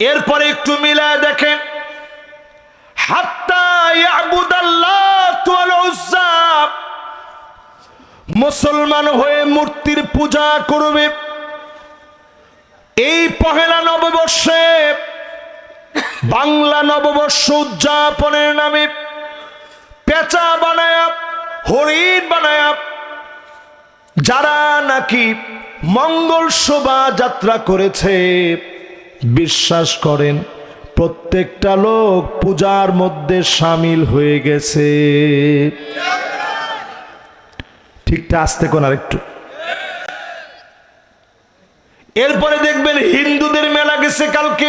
এরপরে একটু মিলায় দেখেন। মুসলমান হয়ে মূর্তির পূজা করবে। এই পহেলা নববর্ষে বাংলা নববর্ষ উদযাপনের নামে পেঁচা বানায়া, হরিণ বানায়া, যারা নাকি মঙ্গল শোভাযাত্রা করেছে বিশ্বাস করেন, প্রত্যেকটা লোক পূজার মধ্যে সামিল হয়ে গেছে। ঠিকটা আসতে কোন একটু এরপরে দেখবেন হিন্দুদের মেলা গেছে কালকে।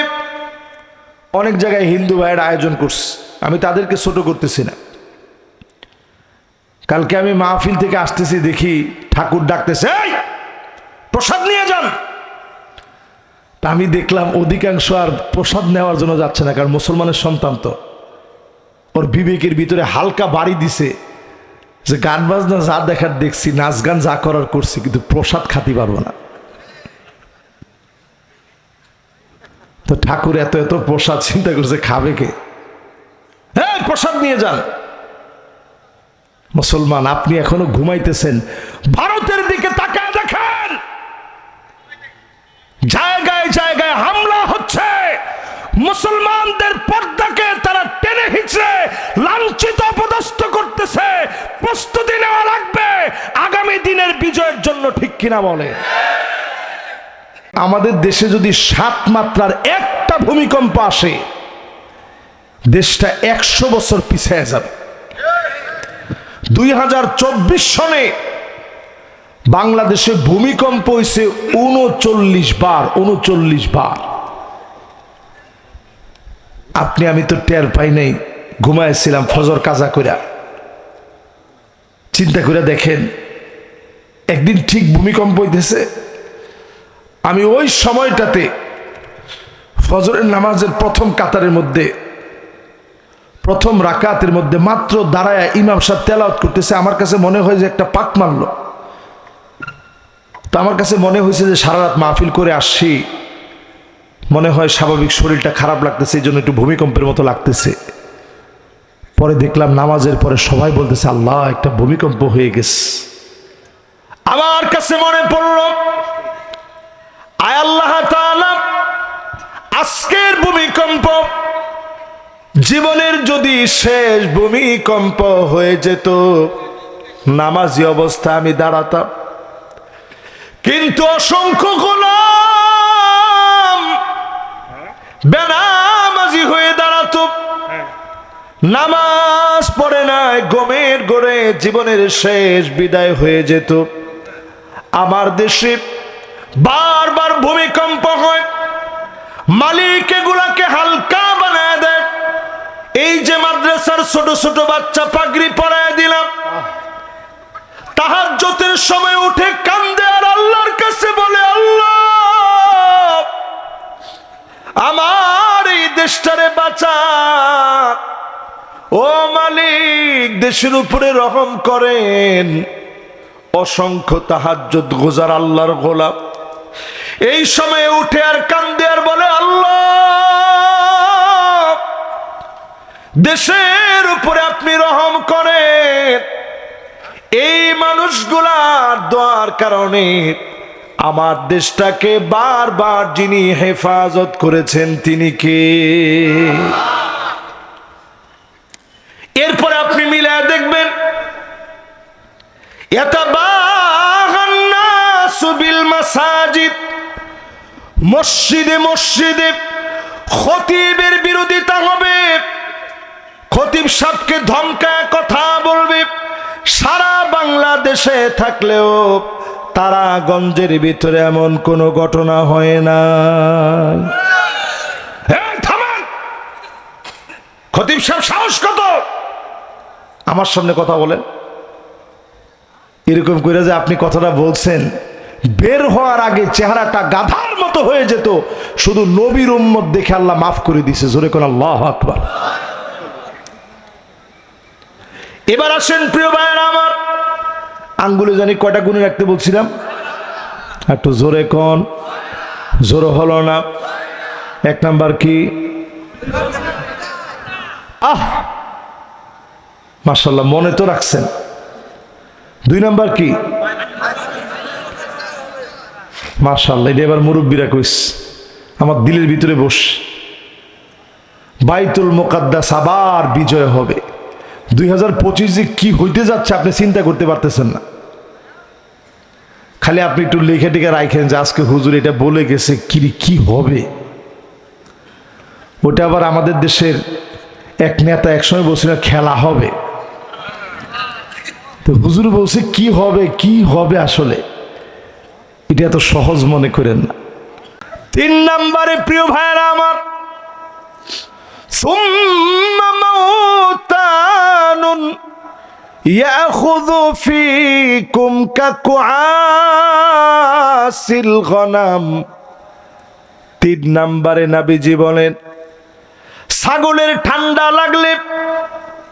অনেক জায়গায় হিন্দু ভাইয়ের আয়োজন করছে। আমি তাদেরকে ছোট করতেছি না। কালকে আমি মাহফিল থেকে আসতেছি, দেখি ঠাকুর ডাকতেছে প্রসাদ নিয়ে যান। তা আমি দেখলাম অধিকাংশ আর প্রসাদ নেওয়ার জন্য যাচ্ছে না, কারণ মুসলমানের সন্তান তো। ওর বিবেকের ভিতরে হালকা বাড়ি দিছে যে গান বাজনা যা দেখার দেখছি, নাচ গান যা করার করছি, কিন্তু প্রসাদ খাতে পারব না। তো ঠাকুর এত এত প্রসাদ চিন্তা করছে, খাবে কে? হ্যাঁ প্রসাদ নিয়ে যান। মুসলমান, আপনি এখনও ঘুমাইতেছেন, ভারতের দিকে তাকায় দেখেন। জায়গায় জায়গায় হামলা হচ্ছে। মুসলমানদের পর্দাকে তারা টেনে হিচড়ে লাঞ্ছিত, অপদস্থ করতেছে। প্রস্তুতি নেওয়া লাগবে। আগামী দিনের বিজয়ের জন্য ঠিক কিনা বলে? আমাদের দেশে যদি সাত মাত্রার একটা ভূমিকম্প আসে, দেশটা একশো বছর পিছিয়ে যাবে। দুই হাজার চব্বিশ সনে বাংলাদেশে ভূমিকম্প হয়েছে উনচল্লিশ বার উনচল্লিশ বার। আপনি, আমি তো টের পাই নাই, ঘুমাইছিলাম ফজর কাজা কইরা। চিন্তা করে দেখেন, একদিন ঠিক ভূমিকম্প হইতেছে। আমি ওই সময়টাতে ফজরের নামাজের প্রথম কাতারের মধ্যে, প্রথম রাকাতের মধ্যে মাত্র দাঁড়ায় ইমাম সাহেব তেলাওয়াত করতেছে। আমার কাছে মনে হয় যে একটা পাক মারল। তো আমার কাছে মনে হয়েছে যে সারা রাত মাহফিল করে আসছি। মনে হয় স্বাভাবিক শরীরটা খারাপ লাগতেছে এই জন্য একটু ভূমিকম্পের মতো লাগতেছে। পরে দেখলাম নামাজের পরে সবাই বলতেছে, আল্লাহ, একটা ভূমিকম্প হয়ে গেছে। আমার কাছে মনে পড়ল, আয় আল্লাহ আজকের ভূমিকম্প জীবনের যদি শেষ ভূমিকম্প হয়ে যেত, নামাজি অবস্থা আমি দাঁড়াতাম। কিন্তু অসংখ্য গোলাম বেনামাজি হয়ে দাঁড়াতো। নামাজ পড়ে নাই, গমের গড়ে জীবনের শেষ বিদায় হয়ে যেত। আমার দেশে বারবার ভূমিকম্প হয়, মালিক এগুলাকে হালকা বানায় দেয়। এই যে মাদ্রাসার ছোট ছোট বাচ্চা পাগড়ি পরায় দিলাম ও মালিক, দেশের উপরে রহম করেন। অসংখ্য তাহাজ্জুদ গোজার আল্লাহর গোলাপ। এই সময়ে উঠে আর কান্দে আর বলে, আল্লাহ, দেশের উপরে আপনি রহম করেন। এই মানুষগুলার দোয়ার কারণে আমার দেশটাকে বারবার যিনি হেফাজত করেছেন তিনি কে? এরপরে আপনি মিলায় দেখবেন মাসাজিদ, মসজিদে মসজিদে খতিবের বিরোধিতা হবে। খতিব সাহকে ধমকায় কথা বলবে, সারা বাংলাদেশে থাকলেও তারাগঞ্জের ভিতরে এমন কোনো ঘটনা হয় না। খতিব সাহেব সাহস কত আমার সামনে কথা বলেন। এরকম করে যে আপনি কথাটা বলছেন, বের হওয়ার আগে চেহারাটা গাধার মতো হয়ে যেত, শুধু নবীর উম্মত দেখে আল্লাহ মাফ করে দিছে জোরে কোন আল্লাহ আকবার। এবার আসেন প্রিয় ভাইয়ের আমার, আঙ্গুলে জানি কয়টা গুণে রাখতে বলছিলাম? একটু জোরে কন, জোরে হলো না। এক নাম্বার কি? আহ! মার্শাল্লাহ মনে তো রাখছেন। দুই নাম্বার কি? মার্শাল্লাহ এটা এবার মুরব্বীরা কইস, আমার দিলের ভিতরে বস। বাইতুল মোকাদ্দাস আবার বিজয় হবে। দুই হাজার পঁচিশে কি হইতে যাচ্ছে আপনি চিন্তা করতে পারতেছেন না। খালি আপনি একটু লেখে টেখে রাখেন যে আজকে হুজুর এটা বলে গেছে, কি কি হবে? ওটা আবার আমাদের দেশের এক নেতা একসময় বলছিল, খেলা হবে। তো হুজুর বলছে কি হবে কি হবে আসলে এটা এত সহজ মনে করেন না তিন নম্বরে প্রিয় ভাইয়েরা আমার ثم موتان يأخذ فيكم ككعاس الغنم তিন নম্বরে নাবিজি বলেন ছাগলের ঠান্ডা লাগলে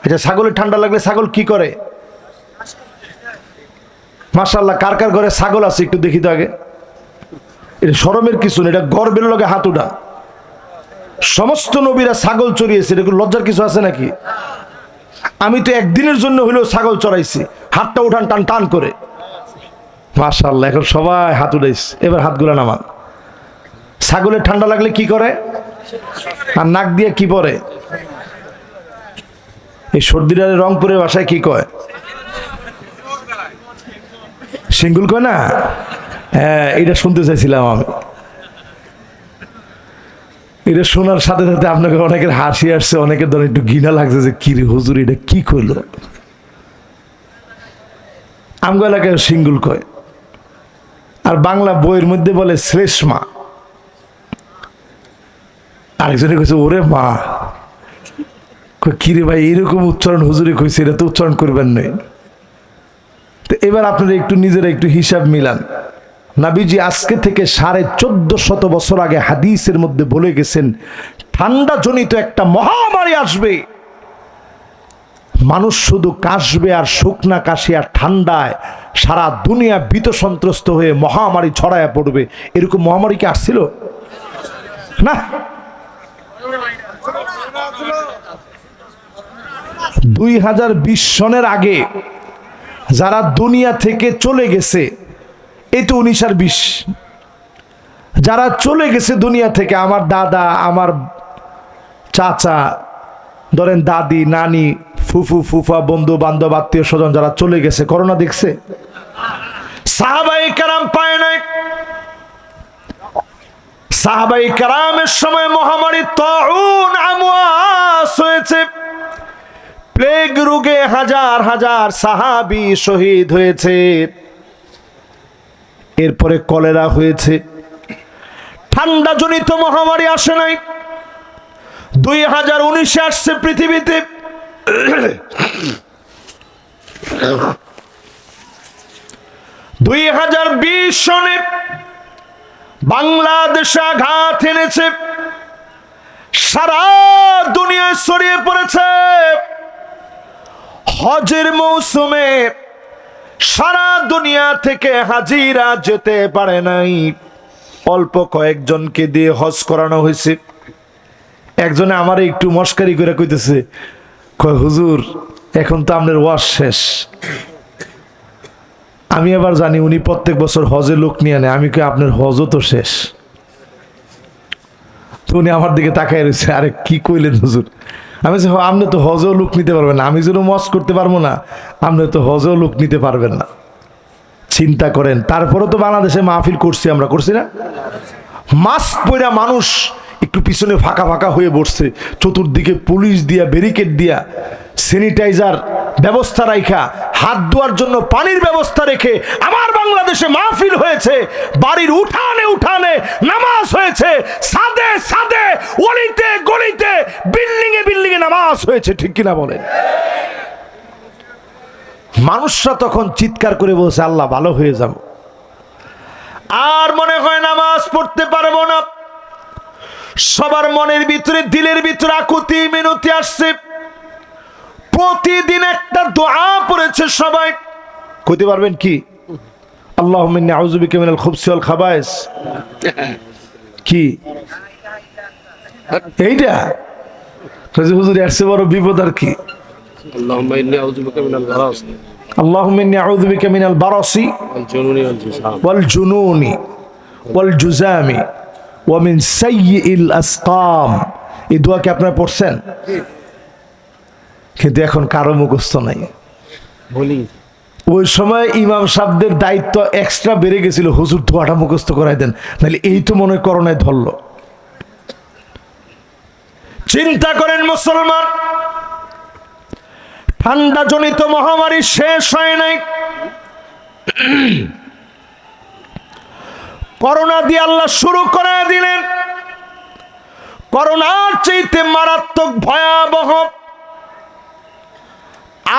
আচ্ছা ছাগলের ঠান্ডা লাগলে ছাগল কি করে মাশাল্লাহ কার কার ঘরে ছাগল আছে একটু দেখি তো আগে। এটা শরমের কিছু না, এটা গর্বের লগে হাতুটা সমস্ত নবীরা ছাগল চড়িয়েছে, এটা লজ্জার কিছু আছে নাকি? আমি তো একদিনের জন্য হইলেও ছাগল চড়াইছি, হাতটা উঠান টান টান করে। মাশাল্লাহ এখন সবাই হাত উঠাইছে, এবার হাতগুলো নামান। ছাগলের ঠান্ডা লাগলে কি করে? আর নাক দিয়ে কি পরে? এই সর্দিটার রংপুরের ভাষায় কি কয়? সিঙ্গুল কয় না? হ্যাঁ এটা শুনতে চাইছিলাম আমি। এটা শোনার সাথে সাথে আপনাকে অনেকের হাসি আসছে, অনেকের ধরেন একটু ঘৃণা লাগছে যে, কি রে হুজুর, এটা কি করল আমগো এলাকায় সিঙ্গুল কয়। আর বাংলা বইয়ের মধ্যে বলে শ্লেষ্মা আরেকজনে কইছে, ওরে মা। কি রে ভাই, এরকম উচ্চারণ হুজুরে কইছে, এটা তো উচ্চারণ করবেন নয় তো এবার আপনারা একটু নিজেরা একটু হিসাব মিলান। নাবিজি আজকে থেকে সাড়ে চোদ্দ শত বছর আগে হাদিসের মধ্যে বলে গেছেন ঠান্ডা জনিত একটা মহামারী আসবে। মানুষ শুধু কাশবে আর শুকনা কাশি আর ঠান্ডায় সারা দুনিয়া ভীত সন্ত্রস্ত হয়ে মহামারী ছড়ায় পড়বে। এরকম মহামারী কি আসছিল? না? দুই হাজার বিশ সনের আগে যারা দুনিয়া থেকে চলে গেছে, এই তো উনিশ আর বিশ। যারা চলে গেছে দুনিয়া থেকে, আমার দাদা, আমার চাচা, ধরেন দাদি, নানি, ফুফু, ফুফা, বন্ধু, বান্ধব, আত্মীয় স্বজন যারা চলে গেছে, করোনা দেখছে? সাহাবাই কারাম পায় নাই। সাহাবাই কারামের সময় মহামারী তরুণ আমোয়াস হয়েছে। প্লেগ রোগে হাজার হাজার সাহাবি শহীদ হয়েছে। এরপরে কলেরা হয়েছে। ঠান্ডা জনিত মহামারী আসে নাই। দুই হাজার উনিশে আসছে পৃথিবীতে। দুই হাজার বিশ সনে বাংলাদেশে আঘাত এনেছে। সারা দুনিয়ায় ছড়িয়ে পড়েছে। হজের মৌসুমে সারা দুনিয়া থেকে হাজিরা যেতে পারে নাই। অল্প কয়েকজনকে দিয়ে হজ করানো হয়েছে। একজনে আমার একটু মস্কারি করে কইতেছে, কয়, হুজুর, এখন তো আপনার ওয়াশ শেষ। আমি আবার জানি উনি প্রত্যেক বছর হজে লোক নিয়ে নেয়। আমি কই, আপনার হজও তো শেষ। তো উনি আমার দিকে তাকাই রয়েছে আরে, কি কইলেন হুজুর? আমি বলছি, আপনি তো হজেও লোক নিতে পারবেন না। আমি যেন মজ করতে পারব না আপনি তো হজেও লোক নিতে পারবেন না। চিন্তা করেন তারপরে তো বাংলাদেশে মাহফিল করছি আমরা করছি না? মাস্ক পরা মানুষ একটু পিছনে ফাঁকা ফাঁকা হয়ে বসছে চতুর্দিকে পুলিশ দিয়া ব্যারিকেড দিয়া স্যানিটাইজার ব্যবস্থা রাখা হাত ধোয়ার জন্য পানির ব্যবস্থা রেখে আমার বাংলাদেশে মাহফিল হয়েছে বাড়ির উঠানে উঠানে নামাজ হয়েছে সাদে সাদে অলিতে গলিতে বিল্ডিং এ বিল্ডিং নামাজ হয়েছে, ঠিক কিনা বলেন? মানুষরা তখন চিৎকার করে বলছে, আল্লাহ, ভালো হয়ে যাব। আর মনে হয় নামাজ পড়তে পারব না। সবার মনের ভিতরে, দিলের ভিতরে আকুতি, মিনতি আসছে। প্রতিদিন একটা দোয়া পড়েছে সবাই। কইতে পারবেন কি? আল্লাহ আউজুবিকে মিনাল খুবসি ওয়াল খাবায়েস কি? এইটা? বলছে, হুজুর এর চেয়ে বড় বিপদ আর কি اللهم إني أعوذ بك من البراس اللهم إني أعوذ بك من البرص والجنون والجسام والجنون والجزام ومن سيء الأسقام এই দোয়া কি আপনারা পড়ছেন কিন্তু এখন কারো মুখস্থ নাই বলি ওই সময় ইমাম সাহেবদের দায়িত্ব এক্সট্রা বেড়ে গেছিল হুজুর দোয়াটা মুখস্থ করাই দেন নাহলে এই তো মনে হয় করোনায় ধরল চিন্তা করেন মুসলমান। ঠান্ডা জনিত মহামারী শেষ হয় নাই। করোনা দিয়ে আল্লাহ শুরু করে দিলেন। করোনার চাইতে মারাত্মক ভয়াবহ,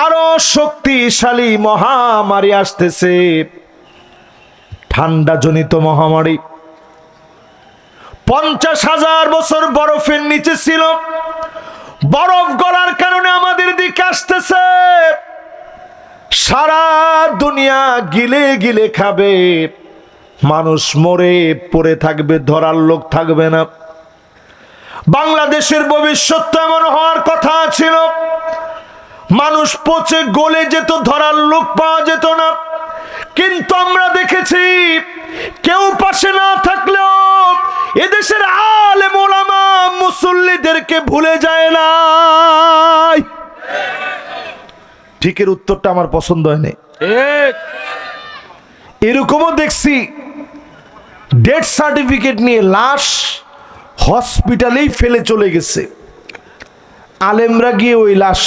আরও শক্তিশালী মহামারী আসতেছে। ঠান্ডা জনিত মহামারী। পঞ্চাশ হাজার বছর বরফের নিচে ছিল। বরফ গলার কারণে আমাদের দিকে আসতেছে। সারা দুনিয়া গিলে গিলে খাবে। মানুষ মরে পড়ে থাকবে, ধরার লোক থাকবে না। বাংলাদেশের ভবিষ্যৎ এমন হওয়ার কথা ছিল। মানুষ পচে গলে যেত, ধরার লোক পাওয়া যেত না। কিন্তু আমরা দেখেছি, কেউ পাশে না থাকলেও এদেশের আলে মোলামা মুসল্লিদেরকে ভুলে যায় না ঠিকের উত্তরটা আমার পছন্দ হয়নি। এরকমও দেখছি ডেথ সার্টিফিকেট নিয়ে লাশ হসপিটালেই ফেলে চলে গেছে। আলেমরা গিয়ে ওই লাশ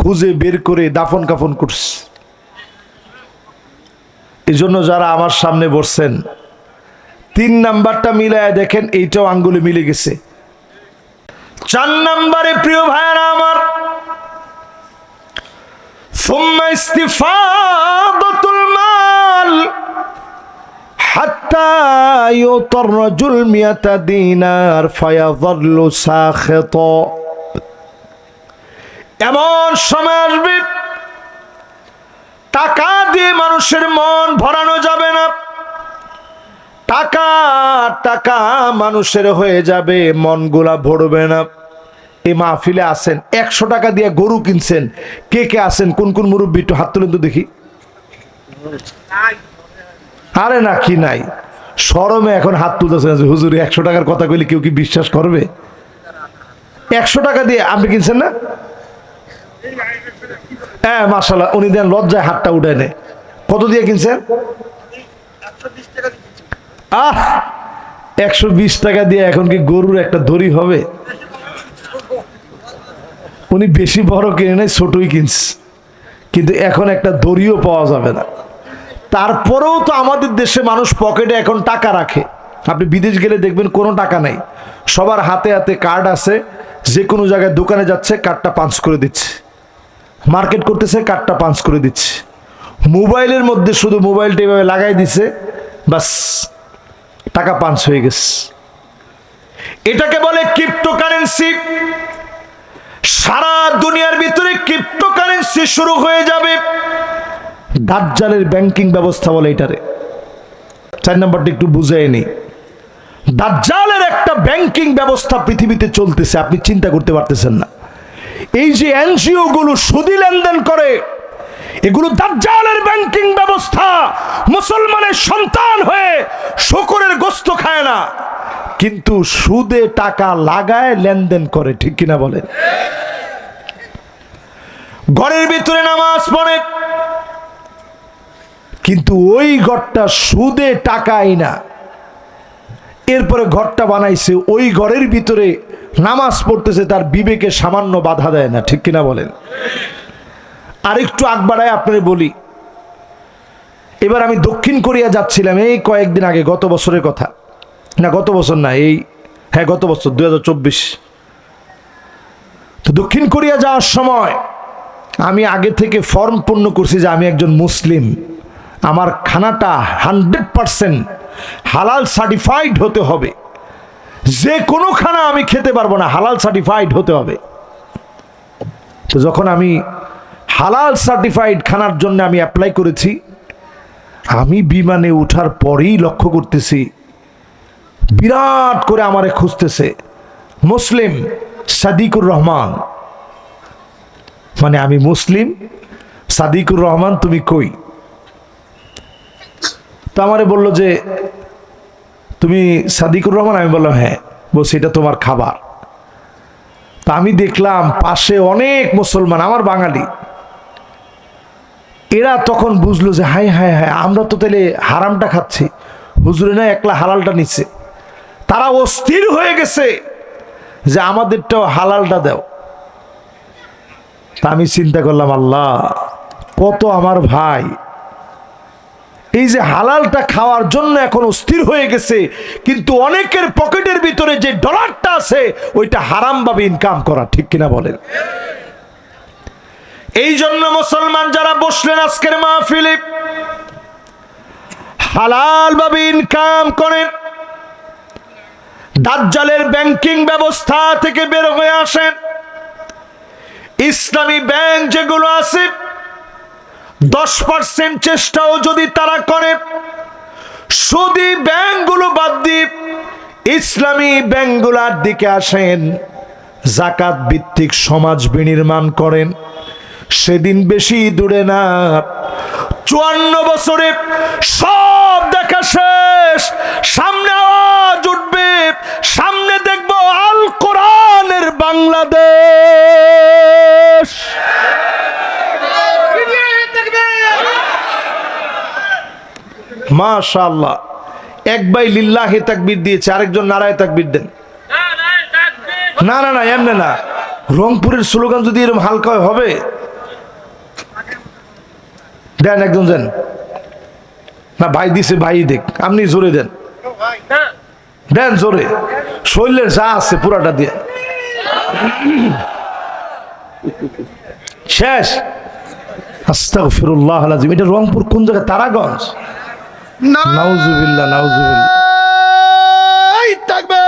খুঁজে বের করে দাফন কাফন করছে। এই জন্য যারা আমার সামনে বসছেন তিন নাম্বারটা মিলায় দেখেন এইটাও আঙ্গুলে মিলে গেছে চার নাম্বারে প্রিয় ভাইয়ারা আমার ثم استفاضة المال حتى يعطى الرجل مئة دينار فيظل ساخطا এমন সময় আসবে টাকা দিয়ে মানুষের মন ভরানো যাবে না টাকা টাকা মানুষের হয়ে যাবে, মনগুলা ভরবে না। এই মাহফিলে আসেন একশো টাকা দিয়ে গরু কিনছেন। কে কে আসেন কোন কোন মুরব্বী? একটু হাত তুলেন তো দেখি। আরে না, কি নাই। সরমে এখন হাত তুলতেছেন যে, হুজুর, একশো টাকার কথা কইলে কেউ কি বিশ্বাস করবে? একশো টাকা দিয়ে আপনি কিনছেন না? হ্যাঁ মাসাল্লাহ উনি দেন লজ্জায় হাতটা উঠে নে কত দিয়ে কিনছেন? আহ! একশো বিশ টাকা দিয়ে এখন কি গরুর একটা দড়ি হবে? উনি বেশি বড় কিনে নাই, ছোটই কিনছে। কিন্তু এখন একটা দড়িও পাওয়া যাবে না। তারপরেও তো আমাদের দেশে মানুষ পকেটে এখন টাকা রাখে। আপনি বিদেশ গেলে দেখবেন কোনো টাকা নাই। সবার হাতে হাতে কার্ড আছে, যে কোনো জায়গায় দোকানে যাচ্ছে, কার্ডটা পাঞ্চ করে দিচ্ছে। মার্কেট করতেছে, কার্ডটা পাঞ্চ করে দিচ্ছে। মোবাইলের মধ্যে শুধু মোবাইলটা এভাবে লাগাই দিছে, বাস। টাকা পাঞ্চ হয়ে গেছে। এটাকে বলে ক্রিপ্টোকারেন্সি সারা দুনিয়ার ভিতরে ক্রিপ্টোকারেন্সি শুরু হয়ে যাবে। দাজ্জালের ব্যাংকিং ব্যবস্থা বলে এটারে। চার নাম্বারটা একটু বুঝে নি। দাজ্জালের একটা ব্যাংকিং ব্যবস্থা পৃথিবীতে চলতেছে, আপনি চিন্তা করতে পারতেছেন না। এই যে এনজিও গুলো সুদি লেনদেন করে এগুলো দাজ্জালের ব্যাংকিং ব্যবস্থা। মুসলমানের সন্তান হয়ে শকরের গোস্ত খায় না। কিন্তু সুদে টাকা লাগায় লেনদেন করে, ঠিক কিনা বলেন? ঘরের ভিতরে নামাজ পড়ে, কিন্তু ওই ঘরটা সুদে টাকাই না। এরপরে ঘরটা বানাইছে, ওই ঘরের ভিতরে নামাজ পড়তেছে, তার বিবেকে সামান্য বাধা দেয় না, ঠিক কিনা বলেন? আরেকটু আগ বাড়ায় আপনারে বলি। এবার আমি দক্ষিণ কোরিয়া যাচ্ছিলাম, এই কয়েকদিন আগে, গত বছরের কথা। না, গত বছর না, এই হ্যাঁ গত বছর দু হাজার চব্বিশ। তো দক্ষিণ কোরিয়া যাওয়ার সময় আমি আগে থেকে ফর্ম পূর্ণ করছি যে আমি একজন মুসলিম। আমার খানাটা হান্ড্রেড পারসেন্ট হালাল সার্টিফাইড হতে হবে। যে কোনো খানা আমি খেতে পারব না, হালাল সার্টিফাইড হতে হবে। তো যখন আমি হালাল সার্টিফাইড খানার জন্য আমি অ্যাপ্লাই করেছি। আমি বিমানে ওঠার পরেই লক্ষ্য করতেছি, বিরাট করে আমারে খুঁজতেছে, মুসলিম সাদিকুর রহমান। মানে আমি মুসলিম সাদিকুর রহমান, তুমি কই? তো আমারে বলল যে, তুমি সাদিকুর রহমান? আমি বললাম হ্যাঁ। বলছি, এটা তোমার খাবার। তা আমি দেখলাম পাশে অনেক মুসলমান, আমার বাঙালি। এরা তখন বুঝলো যে হাই হাই হাই আমরা তো তাহলে হারামটা খাচ্ছি। হুজুরে না একলা হালালটা নিচ্ছে তারা অস্থির হয়ে গেছে যে, আমাদেরটাও হালালটা দাও। তা আমি চিন্তা করলাম, আল্লাহ, কত আমার ভাই। এই যে হালালটা খাওয়ার জন্য এখন অস্থির হয়ে গেছে, কিন্তু অনেকের পকেটের ভিতরে যে ডলারটা আছে, ওইটা হারামভাবে ইনকাম করা, ঠিক কিনা বলেন? এই জন্য মুসলমান যারা বসলেন আজকের মাহফিলে, হালাল ভাবে ইনকাম করেন। দাজ্জালের ব্যাংকিং ব্যবস্থা থেকে বের হয়ে আসেন। ইসলামী ব্যাংক যেগুলো আছে, দশ পার্সেন্ট চেষ্টাও যদি তারা করে সুদি ব্যাংকগুলো বাদ দিয়ে ইসলামী ব্যাংকগুলার দিকে আসেন, জাকাত ভিত্তিক সমাজ বিনির্মাণ করেন। সেদিন বেশি দূরে না। চুয়ান্ন বছরে সব দেখা শেষ। সামনে আওয়াজ উঠবে। সামনে দেখব আল কোরআনের বাংলাদেশ। মাশাআল্লাহ। এক ভাই লিল্লাহে তাকবীর দিয়েছে, আরেকজন নারায় তাকবীর দেন। না না না, এমনি না। রংপুরের স্লোগান যদি এরকম হালকা হবে? দেন একজন দেন। না ভাই দিছে ভাই দেখ আপনি জোরে দেন। দেন জোরে। শরীরের যা আছে পুরাটা দিয়ে শেষ। আস্তাগফিরুল্লাহ আলাজিম এটা রংপুর কোন জায়গায়? তারাগঞ্জ? নাউজুবিল্লা নাউজুবিল্লাহ নারায় থাকবে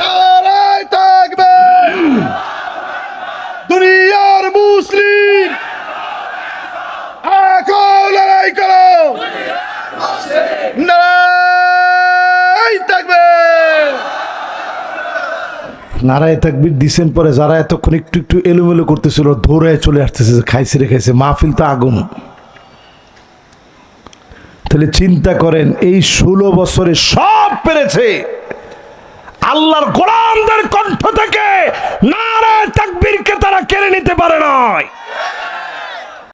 নারায় থাকবে দুনিয়ার মুসলিম এখন লড়াই করো নারায় থাকবে নারায় তাকবির দিছেন পরে যারা এতক্ষণ একটু একটু এলোমেলো করতেছিল, ধরে চলে আসতেছে, খাইছে রে খাইছে, মাহফিল তো আগুন। তাহলে চিন্তা করেন, এই ষোলো বছরে সব পেরেছে। আল্লাহর গোলামদের কণ্ঠ থেকে নারায় তাকবীরকে তারা কেড়ে নিতে পারে নয়